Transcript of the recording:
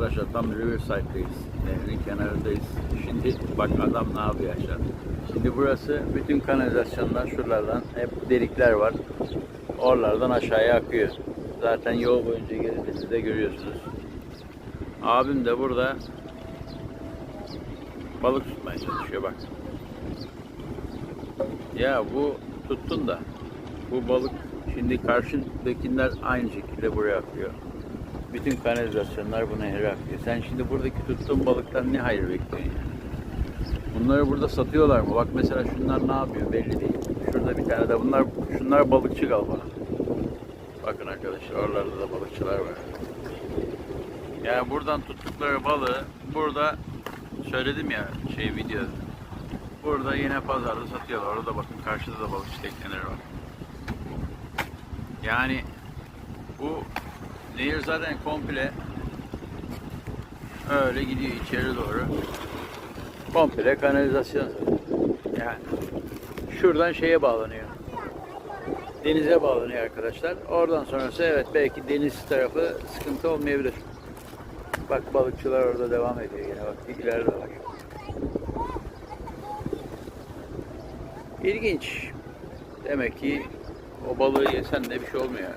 Arkadaşlar tam Riverside'dayız. Nehrin kenarındayız. Şimdi bak adam ne yapıyor aşağıda. Şimdi burası bütün kanalizasyonlar şuralardan hep delikler var. Oralardan aşağıya akıyor. Zaten yol boyunca geldiğinizde görüyorsunuz. Abim de burada balık tutmaya çalışıyor bak. Ya bu tuttun da bu balık şimdi karşıdakiler aynı şekilde buraya akıyor. Bütün kanalizasyonlar bu nehre akıyor. Sen şimdi buradaki tuttuğun balıktan ne hayır bekliyorsun yani? Bunları burada satıyorlar mı? Bak mesela şunlar ne yapıyor belli değil. Şurada bir tane de bunlar şunlar balıkçı galiba. Bakın arkadaşlar oralarda da balıkçılar var. Yani buradan tuttukları balığı burada söyledim ya şey video. Burada yine pazarda satıyorlar. Orada bakın karşıda da balıkçı tekneleri var. Yani bu nehir zaten komple öyle gidiyor içeri doğru. Komple kanalizasyon. Yani şuradan şeye bağlanıyor. Denize bağlanıyor arkadaşlar. Oradan sonrası evet belki deniz tarafı sıkıntı olmayabilir. Bak balıkçılar orada devam ediyor yine bak ileride bak. İlginç. Demek ki o balığı yesen de bir şey olmuyor.